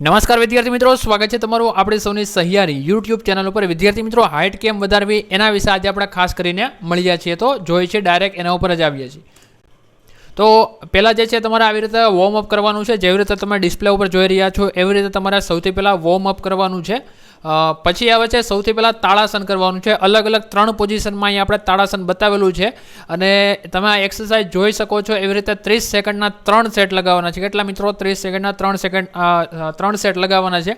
નમસ્કાર વિદ્યાર્થી મિત્રો, સ્વાગત છે તમારું આપણે સૌની સહિયારી યુટ્યુબ ચેનલ ઉપર. વિદ્યાર્થી મિત્રો હાઇટ કેમ વધારવી એના વિશે આજે આપણે ખાસ કરીને મળ્યા છીએ. તો જોઈએ છીએ ડાયરેક્ટ એના ઉપર જ આવીએ છીએ. તો પહેલાં જે છે તમારે આવી રીતે વોર્મ અપ કરવાનું છે. જેવી રીતે તમે ડિસ્પ્લે ઉપર જોઈ રહ્યા છો, એવી રીતે તમારે સૌથી પહેલાં વોર્મ અપ કરવાનું છે. પછી આવે છે સૌથી પહેલાં તાળાસન કરવાનું છે. અલગ અલગ ત્રણ પોઝિશનમાં અહીંયા આપણે તાળાસન બતાવેલું છે. અને તમે આ એક્સરસાઇઝ જોઈ શકો છો એવી રીતે ત્રીસ સેકન્ડના ત્રણ સેટ લગાવવાના છે. કેટલા મિત્રો? ત્રીસ સેકન્ડના ત્રણ સેકન્ડ ત્રણ સેટ લગાવવાના છે.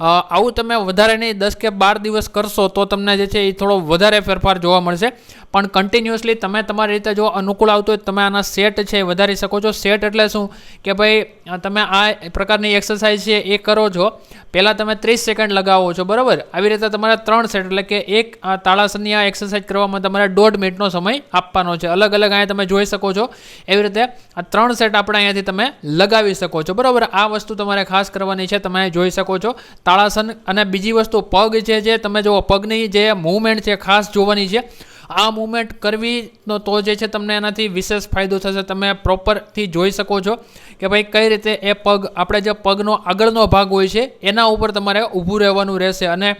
આવું તમે વધારે નહીં, દસ કે બાર દિવસ કરશો તો તમને જે છે એ થોડો વધારે ફેરફાર જોવા મળશે. પણ કન્ટિન્યુઅસલી તમે તમારી રીતે જો અનુકૂળ આવતું હોય તમે આના સેટ છે વધારી શકો છો. સેટ એટલે શું? કે ભાઈ તમે આ પ્રકારની એક્સરસાઇઝ છે એ કરો છો. પહેલાં તમે ત્રીસ સેકન્ડ લગાવો છો, બરાબર? આવી રીતે તમારે ત્રણ સેટ એટલે કે એક તાળાસનની આ એક્સરસાઇઝ કરવામાં તમારે દોઢ મિનિટનો સમય આપવાનો છે. અલગ અલગ અહીંયા તમે જોઈ શકો છો. એવી રીતે આ ત્રણ સેટ આપણે અહીંયાથી તમે લગાવી શકો છો. બરાબર? આ વસ્તુ તમારે ખાસ કરવાની છે, તમે જોઈ શકો છો. તાળાસન અને બીજી વસ્તુ, પગ છે જે તમે જુઓ, પગની જે મૂવમેન્ટ છે, ખાસ જોવાની છે, આ મુવમેન્ટ કરવી તો જે છે, તમને એનાથી વિશેષ ફાયદો થશે. તમે પ્રોપરથી જોઈ શકો છો કે ભાઈ કઈ રીતે એ પગ, આપણે જે પગનો આગળનો ભાગ હોય છે, એના ઉપર તમારે ઊભું રહેવાનું રહેશે અને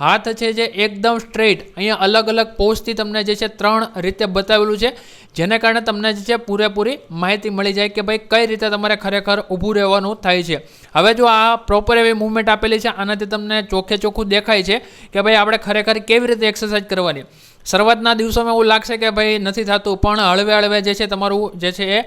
હાથ છે જે એકદમ સ્ટ્રેટ, અહીંયા અલગ અલગ પોઝથી તમને જે છે ત્રણ રીતે બતાવેલું છે, જેને કારણે તમને જે છે પૂરેપૂરી માહિતી મળી જાય કે ભાઈ કઈ રીતે તમારે ખરેખર ઊભું રહેવાનું થાય છે. હવે જો આ પ્રોપર એવી મૂવમેન્ટ આપેલી છે, આનાથી તમને ચોખ્ખે ચોખ્ખું દેખાય છે કે ભાઈ આપણે ખરેખર કેવી રીતે એક્સરસાઇઝ કરવાની. શરૂઆતના દિવસોમાં એવું લાગશે કે ભાઈ નથી થતું, પણ હળવે હળવે જે છે તમારું જે છે એ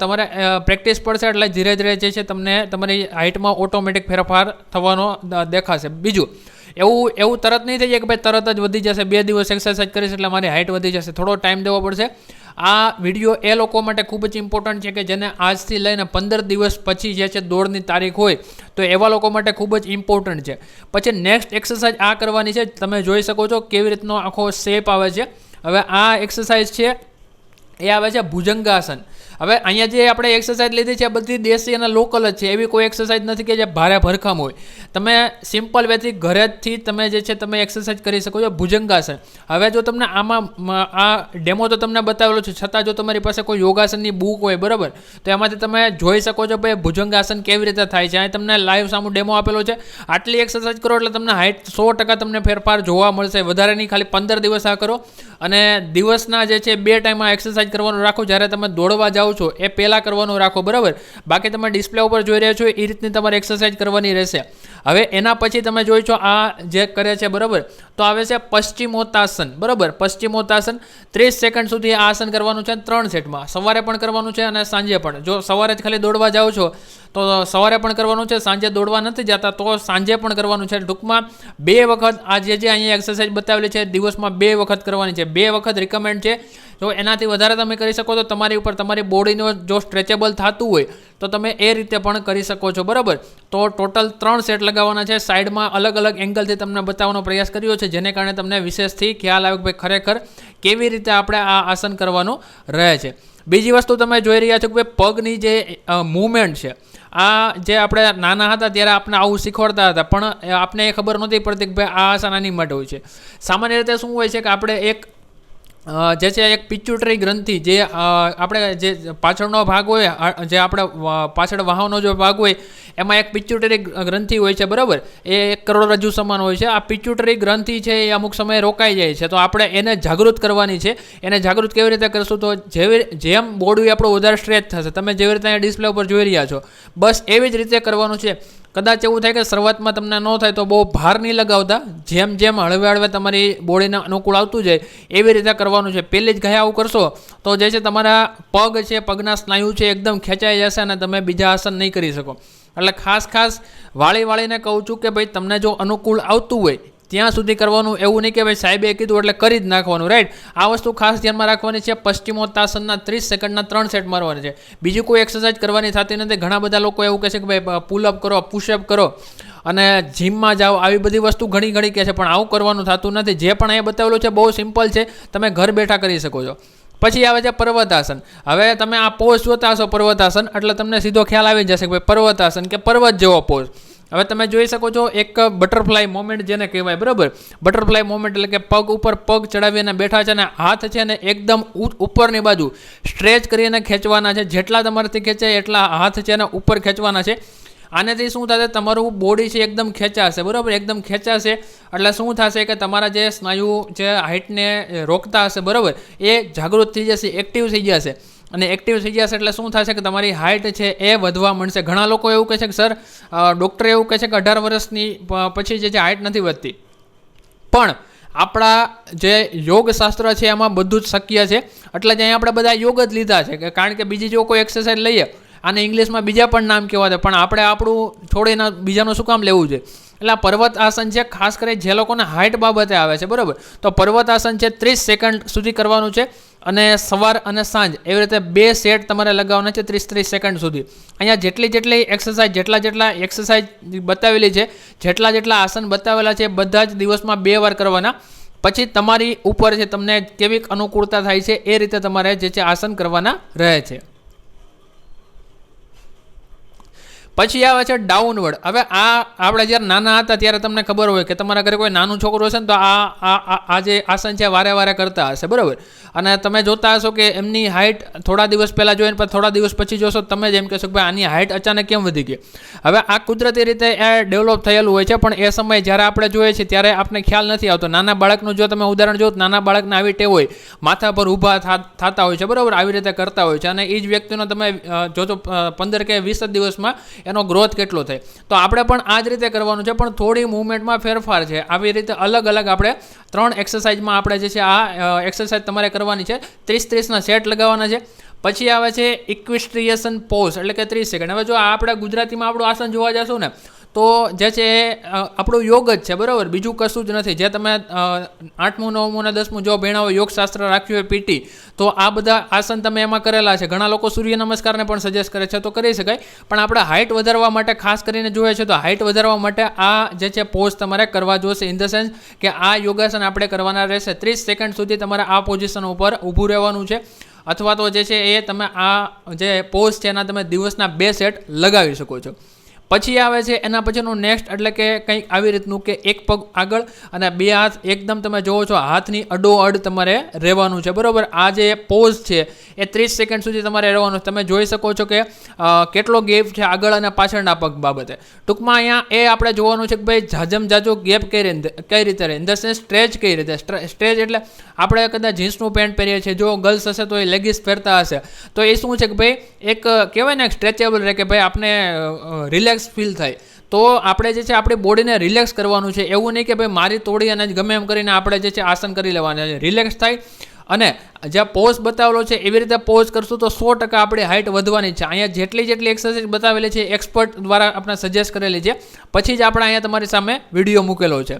તમારે પ્રેક્ટિસ પડશે એટલે ધીરે ધીરે જે છે તમને તમારી હાઇટમાં ઓટોમેટિક ફેરફાર થવાનો દેખાશે. બીજું એવું એવું તરત નહીં થઈ જાય કે ભાઈ તરત જ વધી જશે, બે દિવસ એક્સરસાઇઝ કરીશ એટલે મારી હાઇટ વધી જશે. થોડો ટાઈમ દેવો પડશે. આ વીડિયો એ લોકો માટે ખૂબ જ ઇમ્પોર્ટન્ટ છે કે જેને આજથી લઈને પંદર દિવસ પછી જે છે દોડની તારીખ હોય, તો એવા લોકો માટે ખૂબ જ ઇમ્પોર્ટન્ટ છે. પછી નેક્સ્ટ એક્સરસાઇઝ આ કરવાની છે. તમે જોઈ શકો છો કેવી રીતનો આખો શેપ આવે છે. હવે આ એક્સરસાઇઝ છે એ આવે છે ભુજંગાસન. હવે અહીંયા જે આપણે એક્સરસાઇઝ લીધી છે આ બધી દેશી અને લોકલ જ છે. એવી કોઈ એક્સરસાઇઝ નથી કે જે ભારે ભરખમ હોય. તમે સિમ્પલ વેથી ઘરેથી તમે જે છે, તમે એક્સરસાઇઝ કરી શકો છો ભુજંગાસન. હવે જો તમને આમાં આ ડેમો તો તમને બતાવેલો છે, છતાં જો તમારી પાસે કોઈ યોગાસનની બુક હોય, બરાબર? તો એમાંથી તમે જોઈ શકો છો ભાઈ ભુજંગાસન કેવી રીતે થાય છે. અહીં તમને લાઈવ સામું ડેમો આપેલો છે. આટલી એક્સરસાઇઝ કરો એટલે તમને હાઈટ સો ટકા તમને ફેરફાર જોવા મળશે. વધારે નહીં, ખાલી પંદર દિવસ આ કરો. અને દિવસના જે છે, બે ટાઈમમાં એક્સરસાઇઝ કરવાનું રાખો, જ્યારે તમે દોડવા જાઓ છો, એ પહેલાં કરવાનું રાખો, બરાબર? બાકી તમે ડિસ્પ્લે ઉપર જોઈ રહ્યા છો, એ રીતની તમારે એક્સરસાઇઝ કરવાની રહેશે. હવે એના પછી તમે જોઈ છો, આ જે કરે છે, બરાબર? તો આવે છે પશ્ચિમોત્તાસન, બરાબર? પશ્ચિમોત્તાસન, ત્રીસ સેકન્ડ સુધી આ આસન કરવાનું છે ત્રણ સેટમાં સવારે પણ કરવાનું છે અને સાંજે પણ. જો સવારે જ ખાલી દોડવા જાઓ છો, તો સવારે પણ કરવાનું છે, સાંજે દોડવા નથી જતા, તો સાંજે પણ કરવાનું છે. ટૂંકમાં બે વખત આ જે જે અહીંયા એક્સરસાઇઝ બતાવેલી છે, દિવસમાં બે વખત કરવાની છે. બે વખત રિકમેન્ડ છે જો એનાથી વધારે તમે કરી શકો તો તમારી ઉપર તમારી બોડીનો જો સ્ટ્રેચેબલ થતું હોય, તો તમે એ રીતે પણ કરી શકો છો, બરાબર? તો ટોટલ ત્રણ સેટ લગાવવાના છે. સાઈડમાં અલગ અલગ એંગલથી તમને બતાવવાનો પ્રયાસ કર્યો છે, જેને કારણે તમને વિશેષથી ખ્યાલ આવે કે ભાઈ ખરેખર કેવી રીતે આપણે આ આસન કરવાનું રહે છે. બીજી વસ્તુ તમે જોઈ રહ્યા છો કે ભાઈ પગની જે મૂવમેન્ટ છે, આ જે આપણે નાના હતા ત્યારે આપણે આવું શીખવાડતા હતા, પણ આપણને એ ખબર નહોતી પડતી કે ભાઈ આ આસન આની માટે હોય છે. સામાન્ય રીતે શું હોય છે કે આપણે એક જે છે એક પિચ્યુટરી ગ્રંથિ, જે આપણે જે પાછળનો ભાગ હોય જે આપણે પાછળ વાહનો જો ભાગ હોય, એમાં એક પિચ્યુટરી ગ્રંથિ હોય છે, બરાબર? એ એક કરોડરજ્જુ સમાન હોય છે. આ પિચ્યુટરી ગ્રંથિ છે એ અમુક સમયે રોકાઈ જાય છે. તો આપણે એને જાગૃત કરવાની છે. એને જાગૃત કેવી રીતે કરશું? તો જેવી, જેમ બોડી આપણું વધારે સ્ટ્રેચ થશે, તમે જેવી રીતે અહીંયા ડિસ્પ્લે ઉપર જોઈ રહ્યા છો. બસ એવી જ રીતે કરવાનું છે. કદાચ એવું થાય કે શરૂઆતમાં તમને ન થાય તો બહુ ભાર નહીં લગાવતા. જેમ જેમ હળવે હળવે તમારી બોડીને અનુકૂળ આવતું જાય, એવી રીતે કરવાનું છે. પહેલી જ ગયા આવું કરશો તો જે છે તમારા પગ છે, પગના સ્નાયુ છે, એકદમ ખેંચાઈ જશે અને તમે બીજા આસન નહીં કરી શકો. એટલે ખાસ ખાસ વાળી વાળીને કહું છું કે ભાઈ, તમને જો અનુકૂળ આવતું હોય ત્યાં સુધી કરવાનું એવું નહીં કે ભાઈ સાહેબે કીધું એટલે કરી જ નાખવાનું રાઈટ આ વસ્તુ ખાસ ધ્યાનમાં રાખવાની છે, પશ્ચિમોત્તાસનના ત્રીસ સેકન્ડના ત્રણ સેટ મારવાની છે. બીજી કોઈ એક્સરસાઇઝ કરવાની થતી નથી. ઘણા બધા લોકો એવું કહે છે કે ભાઈ પુલઅપ કરો પુશઅપ કરો. અને જીમમાં જાઓ, આવી બધી વસ્તુ ઘણી ઘણી કહે છે, પણ આવું કરવાનું થતું નથી. જે પણ અહીંયા બતાવેલું છે, બહુ સિમ્પલ છે. તમે ઘર બેઠા કરી શકો છો. પછી આવે છે પર્વતાસન. હવે તમે આ પોઝ જોતા હશો પર્વતાસન, એટલે તમને સીધો ખ્યાલ આવી જશે કે ભાઈ પર્વતાસન કે પર્વત જેવો પોઝ. હવે તમે જોઈ શકો છો એક બટરફ્લાય મોમેન્ટ જેને કહેવાય, બરાબર? બટરફ્લાય મોમેન્ટ એટલે કે પગ ઉપર પગ ચડાવીને બેઠા છે અને હાથ છે ને એકદમ ઉપરની બાજુ સ્ટ્રેચ કરીને ખેંચવાના છે. જેટલા તમારાથી ખેંચે એટલા હાથ છે ને ઉપર ખેંચવાના છે. આનાથી શું થશે? તમારું બોડી છે એકદમ ખેંચાશે, બરાબર? એકદમ ખેંચાશે. એટલે શું થશે કે તમારા જે સ્નાયુ જે હાઇટને રોકતા હશે, બરાબર? એ જાગૃત થઈ જશે એક્ટિવ થઈ જશે. અને એક્ટિવ થઈ જશે એટલે શું થશે કે તમારી હાઇટ છે એ વધવા મળશે ઘણા લોકો એવું કહે છે કે, સર ડૉક્ટર એવું કહે છે કે અઢાર વર્ષની પછી જે છે હાઇટ નથી વધતી. પણ આપણા જે યોગશાસ્ત્ર છે એમાં બધું જ શક્ય છે. એટલે જ અહીંયા આપણે બધા યોગ જ લીધા છે કે કારણ કે બીજી જો કોઈ એક્સરસાઇઝ લઈએ, આને ઇંગ્લિશમાં બીજા પણ નામ કહેવા દે પણ આપણે આપણું છોડીને બીજાનું શું કામ લેવું છે? એટલે આ પર્વત આસન છે, ખાસ કરી જે લોકોને હાઇટ બાબતે આવે છે, બરાબર? તો પર્વત આસન છે, ત્રીસ સેકન્ડ સુધી કરવાનું છે. અને સવાર અને સાંજ એવી રીતે બે સેટ તમારે લગાવવાના છે ત્રીસ ત્રીસ સેકન્ડ સુધી. અહીંયા જેટલી જેટલી એક્સરસાઇઝ જેટલા જેટલા એક્સરસાઇઝ બતાવેલી છે, જેટલા જેટલા આસન બતાવેલા છે, બધા જ દિવસમાં બે વાર કરવાના. પછી તમારી ઉપર છે તમને કેવી અનુકૂળતા થાય છે, એ રીતે તમારે જે છે આસન કરવાના રહે છે. પછી આવે છે ડાઉનવર્ડ હવે આ આપણે જ્યારે નાના હતા ત્યારે તમને ખબર હોય કે તમારા ઘરે કોઈ નાનું છોકરો છે ને તો આ- આ જે આસન છે વારે વારે કરતા હશે, બરાબર? અને તમે જોતા હશો કે એમની હાઇટ થોડા દિવસ પહેલાં જોઈને પણ થોડા દિવસ પછી જોશો તમે જ એમ કહેશો કે ભાઈ આની હાઇટ અચાનક કેમ વધી ગઈ? હવે આ કુદરતી રીતે એ ડેવલપ થયેલું હોય છે, પણ એ સમયે જ્યારે આપણે જોઈએ છીએ ત્યારે આપણે ખ્યાલ નથી આવતો. નાના બાળકનું જો તમે ઉદાહરણ જો નાના બાળકને આવી ટેવ હોય, માથા પર ઊભા થતા હોય છે, બરાબર? આવી રીતે કરતા હોય છે અને એ જ વ્યક્તિનો તમે જોજો પંદર કે વીસ જ દિવસમાં એનો ગ્રોથ કેટલો થાય? તો આપણે પણ આ જ રીતે કરવાનું છે, પણ થોડી મૂવમેન્ટમાં ફેરફાર છે. આવી રીતે અલગ અલગ આપણે ત્રણ એક્સરસાઇઝમાં આપણે જે છે આ એક્સરસાઇઝ તમારે કરવાની છે. ત્રીસ ત્રીસના સેટ લગાવવાના છે. પછી આવે છે ઇક્વિસ્ટ્રિએશન પોઝ એટલે કે ત્રીસ સેકન્ડ હવે જો આપણે ગુજરાતીમાં આપણું આસન જોવા જશું ને તો જે છે એ આપણો યોગ જ છે, બરાબર? બીજું કશું જ નથી. જે તમે આઠમું, નવમું અને દસમું જો ભેણાઓ યોગશાસ્ત્ર રાખ્યું હોય પીટી, તો આ બધા આસન તમે એમાં કરેલા છે. ઘણા લોકો સૂર્ય નમસ્કારને પણ સજેસ્ટ કરે છે, તો કરી શકાય. પણ આપણે હાઇટ વધારવા માટે ખાસ કરીને જોઈએ છે, તો હાઇટ વધારવા માટે આ જે છે પોઝ તમારે કરવા જોશે ઇન ધ સેન્સ કે આ યોગાસન આપણે કરવાના રહેશે. ત્રીસ સેકન્ડ સુધી તમારે આ પોઝિશન ઉપર ઊભું રહેવાનું છે. અથવા તો જે છે એ તમે આ જે પોઝ છે એના તમે દિવસના બે સેટ લગાવી શકો છો. પછી આવે છે એના પછીનું નેક્સ્ટ એટલે કે કંઈક આવી રીતનું કે એક પગ આગળ અને બે હાથ એકદમ તમે જોવો છો હાથની અડોઅડ તમારે રહેવાનું છે. બરાબર? આ જે પોઝ છે, એ ત્રીસ સેકન્ડ સુધી તમારે રહેવાનું. છે. તમે જોઈ શકો છો કે કેટલો ગેપ છે આગળ અને પાછળના પગ બાબતે. ટૂંકમાં અહીંયા એ આપણે જોવાનું છે કે ભાઈ જાજમ જાજો ગેપ કઈ રીતે કઈ રીતે રહે? ઇન ધ સેન્સ સ્ટ્રેચ કઈ રીતે? સ્ટ્રેચ એટલે આપણે કદાચ જીન્સનું પેન્ટ પહેરીએ છીએ. જો ગર્લ્સ હશે તો એ લેગીસ પહેરતા હશે. તો એ શું છે કે ભાઈ, એક કહેવાય ને સ્ટ્રેચેબલ રહે કે ભાઈ આપણે રિલેક્સ ફીલ થાય. તો આપણે જે છે આપણી બોડીને રિલેક્સ કરવાનું છે. એવું નહીં કે ભાઈ મારી તોડી અને ગમે એમ કરીને આપણે જે છે આસન કરી લેવાના છે. રિલેક્સ થાય અને જ્યાં પોઝ બતાવેલો છે, એવી રીતે પોઝ કરશું તો સો ટકા આપણી હાઇટ વધવાની છે. અહીંયા જેટલી જેટલી એક્સરસાઇઝ બતાવેલી છે એક્સપર્ટ દ્વારા આપણે સજેસ્ટ કરેલી છે. પછી જ આપણે અહીંયા તમારી સામે વીડિયો મૂકેલો છે.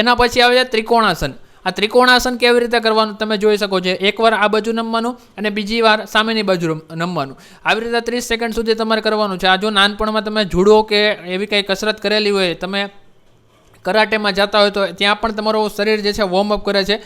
એના પછી આવે છે ત્રિકોણાસન. આ ત્રિકોણાસન કેવી રીતે કરવાનું તમે જોઈ શકો છો. એકવાર આ બાજુ નમવાનું અને બીજી વાર સામેની બાજુ નમવાનું. આવી રીતે ત્રીસ સેકન્ડ સુધી તમારે કરવાનું છે. આ જો નાનપણમાં તમે જુડો કે એવી કંઈ કસરત કરેલી હોય, તમે કરાટેમાં જતા હોય તો ત્યાં પણ તમારું શરીર જે છે વોર્મઅપ કરે છે.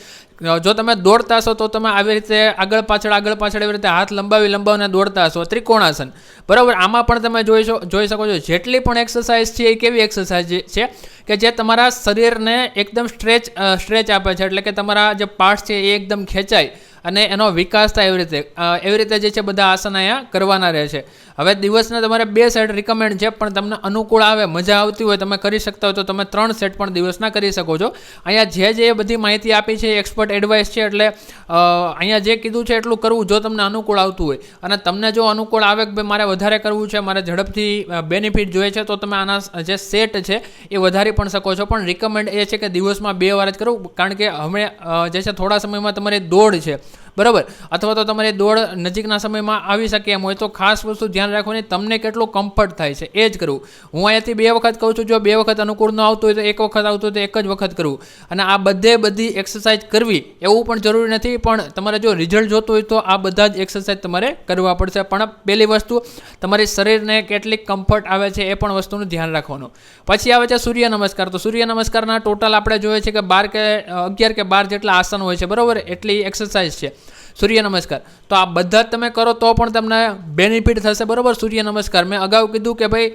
જો તમે દોડતા હશો તો તમે આવી રીતે આગળ પાછળ આગળ પાછળ એવી રીતે હાથ લંબાવી, લંબાવીને દોડતા હશો. ત્રિકોણાસન. બરાબર? આમાં પણ તમે જોઈ જોઈ શકો છો જેટલી પણ એક્સરસાઇઝ છે, એ કેવી એક્સરસાઇઝ છે કે જે તમારા શરીરને એકદમ સ્ટ્રેચ સ્ટ્રેચ આપે છે. એટલે કે તમારા જે પાર્ટ્સ છે એ એકદમ ખેંચાય. અને એનો વિકાસ થાય એવી રીતે. એવી રીતે જે છે બધા આસન અહીંયા કરવાના રહે છે. હવે દિવસના તમારે બે સેટ રિકમેન્ડ છે, પણ તમને અનુકૂળ આવે, મજા આવતી હોય, તમે કરી શકતા હોય તો તમે ત્રણ સેટ પણ દિવસના કરી શકો છો. અહીંયા જે જે બધી માહિતી આપી છે એક્સપર્ટ એડવાઇસ છે, એટલે અહીંયા જે કીધું છે એટલું કરવું જો તમને અનુકૂળ આવતું હોય. અને તમને જો અનુકૂળ આવે કે મારે વધારે કરવું છે, મારે ઝડપથી બેનિફિટ જોઈએ છે, તો તમે આના જે સેટ છે, એ વધારી પણ શકો છો. પણ રિકમેન્ડ એ છે કે દિવસમાં બે વાર જ કરવું કારણ કે હમણાં જે છે થોડા સમયમાં તમારી દોડ છે. બરાબર? અથવા તો તમારે દોડ નજીકના સમયમાં આવી શકે એમ હોય તો ખાસ વસ્તુ ધ્યાન રાખવાની, તમને કેટલું કમ્ફર્ટ થાય છે, એ જ કરવું. હું અહીંયાથી બે વખત કહું છું, જો બે વખત અનુકૂળ ન આવતું હોય તો એક વખત આવતું હોય તો એક જ વખત કરવું. અને આ બધે બધી એક્સરસાઇઝ કરવી, એવું પણ જરૂરી નથી, પણ તમારે જો રિઝલ્ટ જોતું હોય તો આ બધા જ એક્સરસાઇઝ તમારે કરવા પડશે. પણ પહેલી વસ્તુ, તમારી શરીરને કેટલીક કમ્ફર્ટ આવે છે એ પણ વસ્તુનું ધ્યાન રાખવાનું. પછી આવે છે સૂર્ય નમસ્કાર. તો સૂર્ય નમસ્કારના ટોટલ આપણે જોઈએ છે કે બાર કે, અગિયાર કે બાર જેટલા આસન હોય છે, બરાબર? એટલી એક્સરસાઇઝ છે. સૂર્ય નમસ્કાર. તો આ બધા તમે કરો તો પણ તમને બેનિફિટ થશે, બરાબર? સૂર્ય નમસ્કાર. મેં અગાઉ કીધું કે ભાઈ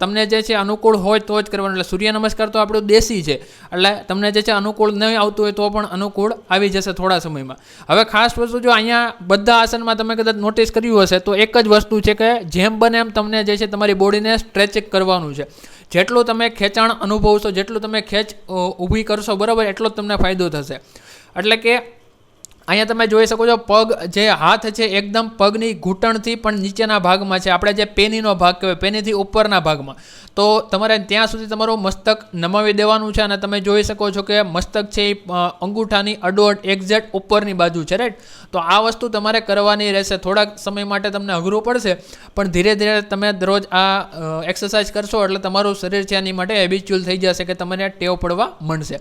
તમને જે છે અનુકૂળ હોય તો જ કરવાનું. એટલે સૂર્ય નમસ્કાર તો આપણું દેશી છે. એટલે તમને જે છે અનુકૂળ નહીં આવતું હોય તો પણ અનુકૂળ આવી જશે થોડા સમયમાં. હવે ખાસ વસ્તુ જો અહીંયા બધા આસનમાં તમે કદાચ નોટિસ કર્યું હશે, તો એક જ વસ્તુ છે કે જેમ બને એમ તમને જે છે તમારી બોડીને સ્ટ્રેચ કરવાનું છે. જેટલું તમે ખેંચાણ અનુભવશો, જેટલું તમે ખેંચ ઊભી કરશો, બરાબર? એટલો જ તમને ફાયદો થશે. એટલે કે અહીંયા તમે જોઈ શકો છો, પગ જે હાથ છે એકદમ પગની ઘૂંટણથી પણ નીચેના ભાગમાં છે. આપણે જે પેનીનો ભાગ કહેવાય, પેનીથી ઉપરના ભાગમાં. તો તમારે ત્યાં સુધી તમારું મસ્તક નમાવી દેવાનું છે અને તમે જોઈ શકો છો કે મસ્તક છે એ અંગૂઠાની અડોઅડ એક્ઝેક્ટ ઉપરની બાજુ છે, રાઈટ? તો આ વસ્તુ તમારે કરવાની રહેશે. થોડાક સમય માટે તમને અઘરું પડશે, પણ ધીરે ધીરે તમે દરરોજ આ એક્સરસાઇઝ કરશો એટલે તમારું શરીર છે એની માટે હેબિચ્યુઅલ થઈ જશે કે તમને ટેવ પડવા માંડશે.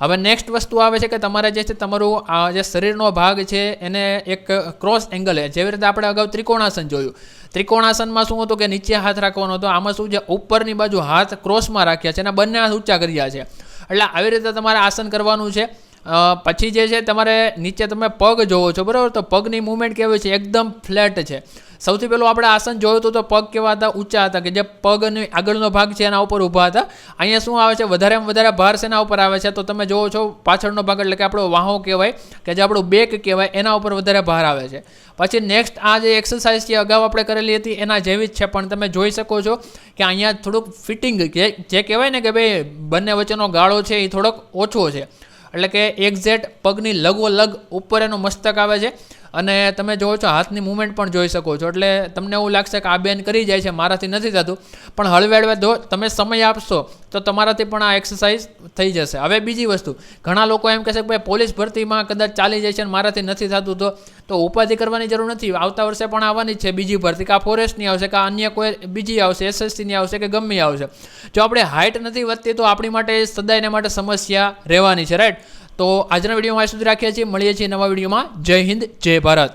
હવે નેક્સ્ટ વસ્તુ આવે છે કે તમારે જે છે તમારું આ જે શરીરનો ભાગ છે એને એક ક્રોસ એંગલ જેવી રીતે આપણે અગાઉ ત્રિકોણાસન જોયું. ત્રિકોણાસનમાં શું હતું કે નીચે હાથ રાખવાનો હતો. આમાં શું છે? ઉપરની બાજુ હાથ ક્રોસમાં રાખ્યા છે અને બંને હાથ ઊંચા કર્યા છે. એટલે આવી રીતે તમારે આસન કરવાનું છે. પછી જે છે તમારે નીચે તમે પગ જોવો છો. બરાબર? તો પગની મૂવમેન્ટ કેવી છે? એકદમ ફ્લેટ છે. સૌથી પહેલું આપણે આસન જોયું હતું તો પગ કેવા હતા? ઊંચા હતા કે જે પગની આગળનો ભાગ છે એના ઉપર ઊભા હતા. અહીંયા શું આવે છે? વધારેમાં વધારે ભાર શેના ઉપર આવે છે? તો તમે જોવો છો પાછળનો ભાગ એટલે કે આપણો વાહો કહેવાય કે જે આપણું બેક કહેવાય એના ઉપર વધારે ભાર આવે છે. પછી નેક્સ્ટ આ જે એક્સરસાઇઝ છે અગાઉ આપણે કરેલી હતી, એના જેવી જ છે. પણ તમે જોઈ શકો છો કે અહીંયા થોડુંક ફિટિંગ જે જે કહેવાય ને કે ભાઈ બંને વચ્ચેનો ગાળો છે એ થોડોક ઓછો છે. એટલે કે એક્ઝેટ પગની લગોલગ ઉપર એનું મસ્તક આવે છે. અને તમે જોવો છો, હાથની મૂવમેન્ટ પણ જોઈ શકો છો. એટલે તમને એવું લાગશે કે આ બેન કરી જાય છે, મારાથી નથી થતું. પણ હળવે હળવે જો તમે સમય આપશો, તો તમારાથી પણ આ એક્સરસાઇઝ થઈ જશે. હવે બીજી વસ્તુ, ઘણા લોકો એમ કહેશે કે ભાઈ, પોલીસ ભરતીમાં કદાચ ચાલી જાય છે અને મારાથી નથી થતું, તો તો ઉપાધિ કરવાની જરૂર નથી. આવતા વર્ષે પણ આવવાની જ છે બીજી ભરતી, કે ફોરેસ્ટની આવશે, કે અન્ય કોઈ બીજી આવશે એસએસસીની આવશે, કે ગમે આવશે. જો આપણે હાઇટ નથી વધતી, તો આપણી માટે સદાયને માટે સમસ્યા રહેવાની છે રાઈટ તો આજના વિડીયોમાં સુધી રાખીએ છીએ. મળીએ છીએ નવા વિડીયોમાં. જય હિન્દ જય ભારત.